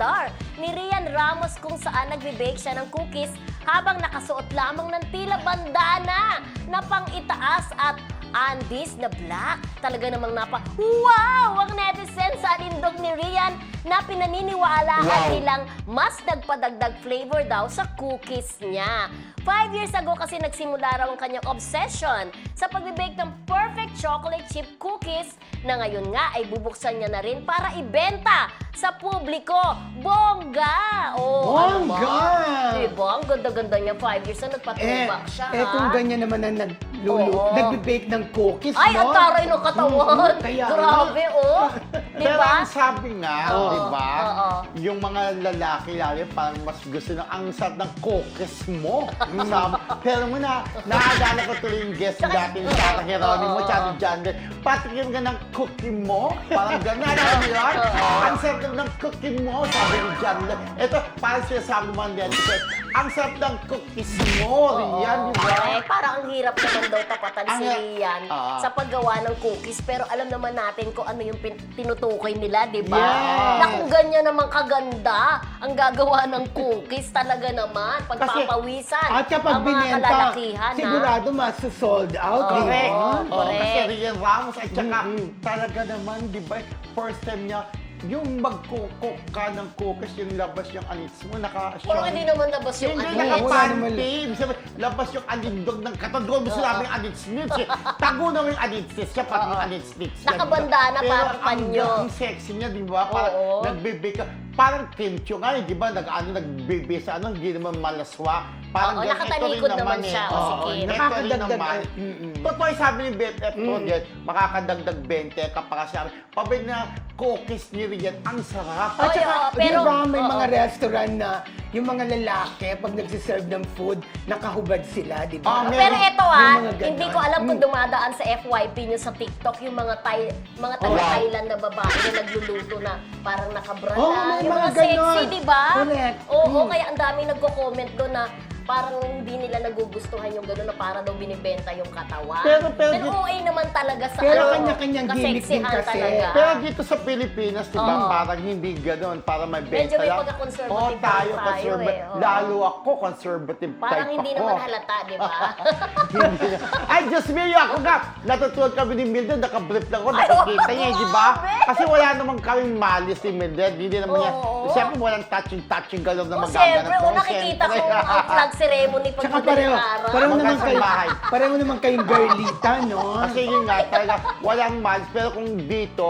inaandar ni Rian Ramos kung saan nagbe-bake siya ng cookies habang nakasuot lamang ng tila bandana na pang itaas at Andes na black. Talaga namang napa, wow! Ang netizens sa alindog ni Rian na pinaniniwalaan Wow. nilang mas nagpadagdag flavor daw sa cookies niya. Five years ago kasi nagsimula raw ang kanyang obsession sa pagbibake ng perfect chocolate chip cookies na ngayon nga ay bubuksan niya na rin para ibenta sa publiko. Bongga! Oh, ano ba? Bongga! Diba? Ang ganda-ganda niya. Five years na Eh, nagpatubak siya, eh ha? kung ganyan naman ang naglulu, Oo. nagbe-bake ng cookies, Ay, no? ang taray ng katawan. Mhm, kaya Grabe, oh. Pero Diba? ang sabi nga, Oo, di ba? oo. Yung mga lalaki lalo parang mas gusto ng ang sarap ng cookies mo. Sabi, pero mo na, naalala ko tuloy yung guest natin, Tata Geronimo, Oo. Tata John, patikim ka ng cookie mo. Parang gano'n, alam mo yun? Ang sarap ng cookie mo, sabi ni John. Ito, parang sinasabi mo ang netizens, ang sarap ng cookies mo, Rian, di ba? Eh, parang ang hirap naman daw tapatan si. Rian Oo. sa paggawa ng cookies. Pero alam naman natin kung ano yung pin- tinutukoy nila, di ba? Yes. Na kung ganyan naman kaganda ang gagawa ng cookies, talaga naman, pagpapawisan At kapag ang mga binenta, kalalakihan, ha? sigurado masu-sold out. Di ba? Correct. Oo, Oh, kasi correct. Rian Ramos at saka Mm-mm. talaga naman, di ba, first time niya, yung magkukok ka ng cookies, yung labas yung anits mo, naka Pero hindi naman labas yung Hindi, nakapanty. Ibig sabihin, labas yung anindog ng. Gusto Oo. namin yung anits nits eh. Tago naman yung anits nits siya, pati yung anits nits niya. Nakabandana, Pero parang ang- panyo. Ang sexy niya, di ba? Parang Oo. nagbe-bake ka. Parang Kim Chiu nga, eh, di ba? Nag, ano, nagbe-bake sa ano, hindi naman malaswa. Parang Oo, ganun. nakatalikod Ito rin naman eh. siya, o, Oo, si Kim. ito rin Nakakadagdag naman. ay- mm-mm. Totoo yung sabi ni Beth F. Project, makakadagdag 20 kapag sabi, pabig na cookies ni Rian, ang sarap. At saka, oo, di pero- ba may oo. mga restaurant na yung mga lalaki, pag nagsiserve ng food, nakahubad sila, di ba? meron- Pero May ah, hindi ko alam kung Mm. dumadaan sa FYP nyo sa TikTok yung mga Thai, mga taga-Thailand na babae na nagluluto na parang nakabrala. Oo, may yung mga mga, sexy, ganon. di ba? Correct. Oo, Mm. kaya ang dami nagko-comment doon na parang hindi nila nagugustuhan yung gano'n na para daw binibenta yung katawan. Pero- pero di- OA naman talaga sa Pero ano, kanya-kanyang gimmick din kasi. talaga. Pero dito sa Pilipinas, di ba, Oo. parang hindi gano'n para may Medyo benta may lang. pagka-conservative Oo, tayo tayo, eh, conservative. oo. Lalo ako, conservative Parang type hindi ako. naman halata, di ba? Hindi. Ay, Diyos me, ako nga. Natutuwa kami ni Mildred, nakablip lang ako, nakikita niya, di ba? Kasi wala naman kaming malis ni Mildred. Hindi naman niya. Siyempre, walang touching-touching galaw na O magaganap. siyempre, Oo, oh, nakikita ko ang flag ceremony pag Tsaka pareho, araw. pareho naman kayo, bahay. pareho naman kayong girlita, no? Kasi yun nga, talaga, walang malis. Pero kung dito.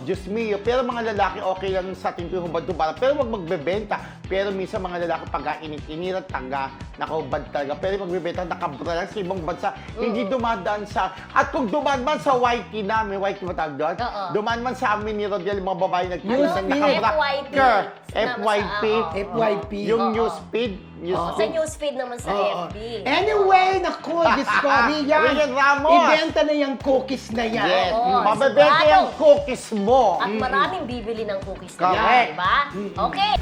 Diyos mio, pero mga lalaki okay lang sa ating hubad-hubad. Pero wag magbebenta. Pero minsan mga lalaki pagka init-iniran, taga, nakahubad talaga. Pero magbebenta, nakabra lang sa ibang bansa. Hindi dumadaan sa... At kung dumaan man sa YT namin, YT ba tawag doon? Oo. Dumaan man sa amin ni Rodiel, yung mga babae feed. nakabra. FYP. FYP. FYP. Yung Oo. newsfeed. Sa Newsfeed. newsfeed naman sa. FB. Anyway, naku, Discovery yan. Rian Ramos. Ibenta na yung cookies na yan. Yes. Oo, Mabebenta yung cookies mo. At maraming bibili ng cookies Correct. nila, di ba? Okay.